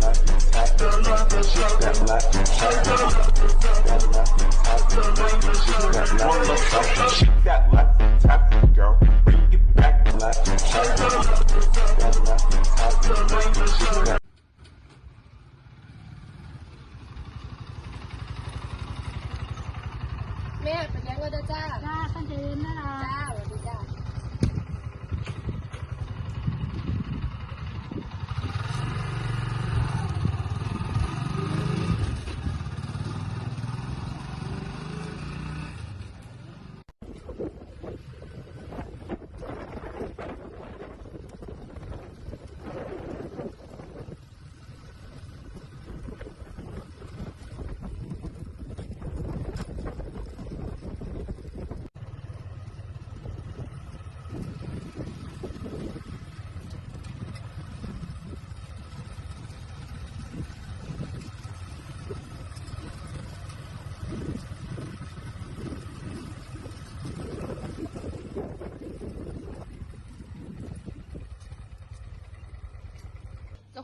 แม่ไปแจ้งว่าเด้อจ้าจ้าขั้นเจริญนะล่ะ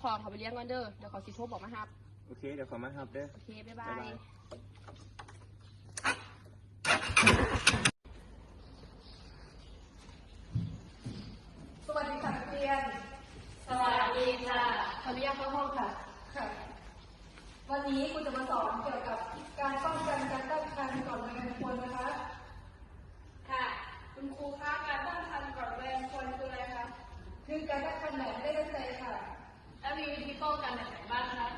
ของเขาไปเลี้ยงกันเด้อ เดี๋ยวเขาสิโทรบอกมาครับ โอเค เดี๋ยวขอมาครับเด้อ โอเค บ๊ายบาบ๊ายบาย ย สวัสดีค่ะนักเรียน สวัสดีค่ะขออนุญาตเข้าห้องค่ะ ค่ะ วันนี้คุณจะมาสอนเกี่ยวกับการป้องกันการตั้งครรภ์ก่อนวัยอันควรนะคะ ค่ะ คุณครูคะการตั้งครรภ์ก่อนวัยอันควรคืออะไรคะ คือการตั้งครรภ์แบบไม่ได้ตั้งใจค่ะ แล้วมีวิธีป้องกันแบบไหนบ้างคะ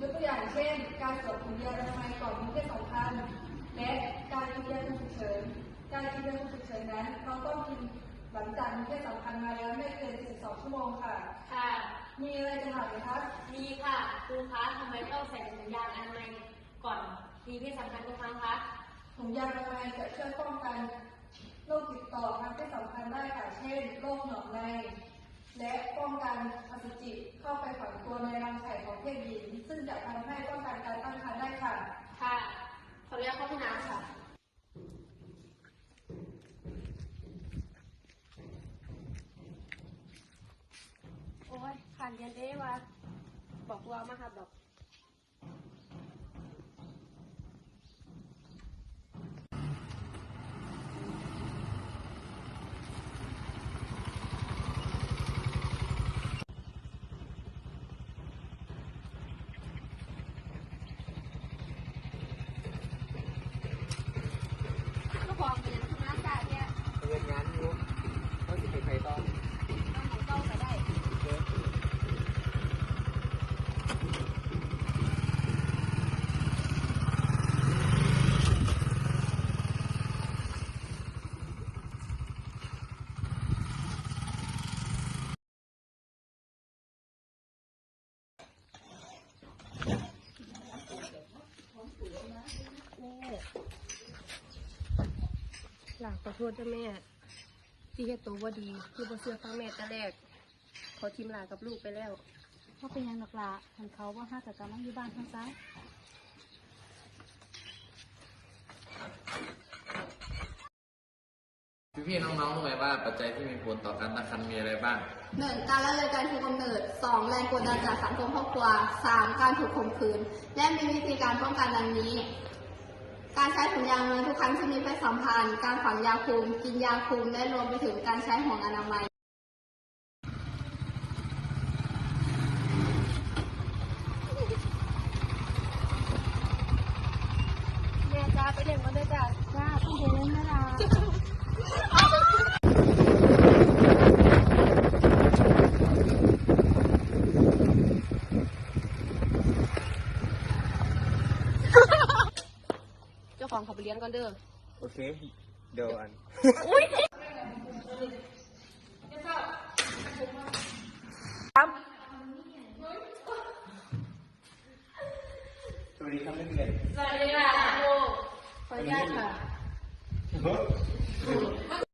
ยกตัวอย่างเช่น การสวมถุงยางอนามัยก่อนมีเพศสัมพันธ์และการกินยาคุมฉุกเฉินการกินยาคุมฉุกเฉินนั้นเราต้องกินหลังจากมีเพศสัมพันธ์มาแล้วไม่เกิน72ชั่วโมงค่ะ ค่ะ มีอะไรจะถามไหมคะมีค่ะครูคะทำไมต้องใส่ถุงยางอนามัยก่อนมีเพศสัมพันธ์ทุกครั้งคะถุงยางอนามัยจะช่วยป้องกันโรคติดต่อทางเพศสัมพันธ์ได้ค่ะเช่นโรคหนองใน และป้องกันอสุจิเข้าไปฝังตัวในรังไข่ของเพศหญิง ซึ่งจะทำให้ป้องกันการตั้งครรภ์ได้ค่ะ ค่ะขออนุญาตเข้าห้องน้ำค่ะ โอ้ยผ่านเรียนเด้วะบอกตัวมาครับดอกก็บอกเรียนคณะศาสตร์เนี่ย เรียนงานอยู่เขาสิไปใครต้อง ต้องของเต้าก็ได้ เด้อ หลานขอโทษด้วยแม่ ที่เฮ็ดตัวว่าดีที่บ่เชื่อฟังแม่แต่แรก ขอทิมหลานกับลูกไปแล้วว่าเป็นหยังหนักละทันเขาว่าห้ากับกำลังอยู่บ้านทั้งซ้ายพี่ๆน้องๆรู้ไหมว่าปัจจัยที่มีผลต่อการตั้งครรภ์มีอะไรบ้างหนึ่งการละเลยการถูกกำเนิดสองแรงกดดันจากสังคมครอบครัวสามการถูกข่มขืน และมีวิธีการป้องกันดังนี้ การใช้ถุงยางอนทุกครั้งที่มีเพศสัมพันธ์ การฝังยาคุม กินยาคุม และรวมไปถึงการใช้ห่วงอนามัย แม่จ้าไปเล่นกันด้วยจ้า จ้าขั้นเจริญนะล่ะ เจ้าข องเขาไปเลี้ยงกันเด้อ โอเค เดี๋ยวอันสวัสดีครับนักเรียนสวัสดีค่ะครูขออนุญาตค่ะเฮ้ย